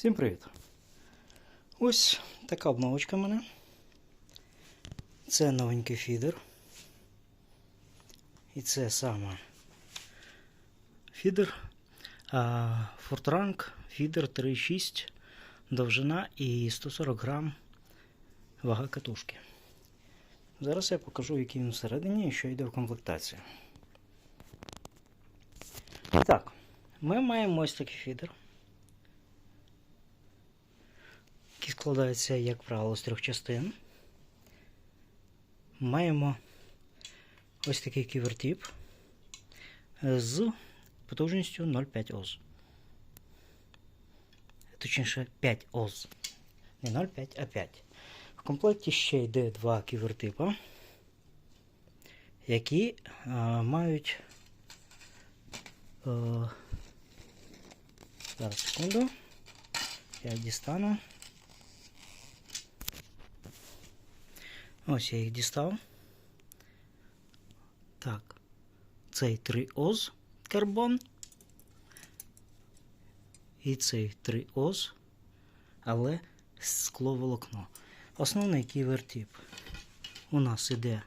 Всім привіт! Ось така обновочка в мене. Це новенький фідер. І це саме фідер. А, Фортранг фідер 3,6 довжина і 140 грам вага катушки. Зараз я покажу, який він всередині і що йде в комплектацію. Так, ми маємо ось такий фідер. Який складається, як правило, з трьох частин. Маємо ось такий ківертіп з потужністю 0,5 Оз. Точніше 5 Оз. Не 0,5, а 5. В комплекті ще йде два ківертипа, які а, мають. А, зараз секунду. Я дістану. Ось я їх дістав. Так. Цей 3 оз карбон. І цей 3 оз, але скловолокно. Основний ківертип у нас іде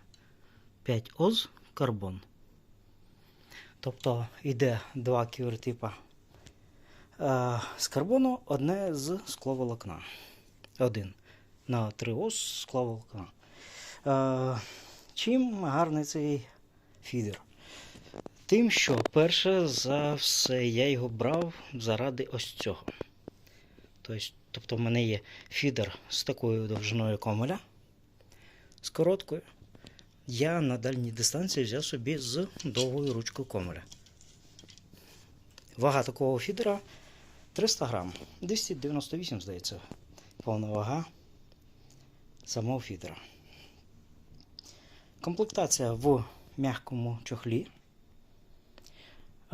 5 оз карбон. Тобто йде два ківертипа е, з карбону, одне з скловолокна. Один на 3 оз скловолокна. Е, Чим гарний цей фідер? Тим, що перше за все я його брав заради ось цього. Тобто, в мене є фідер з такою довжиною комеля, з короткою. Я на дальній дистанції взяв собі з довгою ручкою комеля. Вага такого фідера 300 грам. 298, здається, повна вага самого фідера. Комплектація в м'якому чохлі.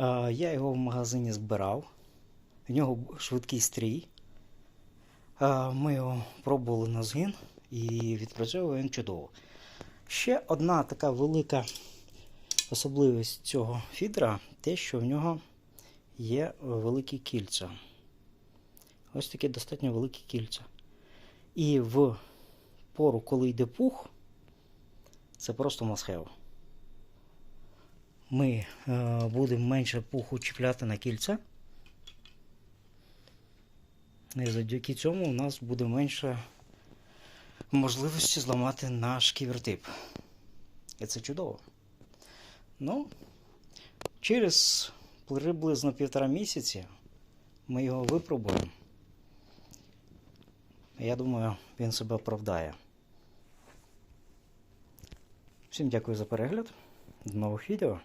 Е, Я його в магазині збирав. В нього швидкий стрій. Е, Ми його пробували на згин і відпрацьовує він чудово. Ще одна така велика особливість цього фідера те, що в нього є великі кільця. Ось такі достатньо великі кільця. І в пору, коли йде пух, це просто must-have. Ми е, будемо менше пуху чіпляти на кільця. І завдяки цьому у нас буде менше можливості зламати наш ківертип. І це чудово. Ну, через приблизно півтора місяці ми його випробуємо. Я думаю, він себе оправдає. Всім дякую за перегляд. До нових відео.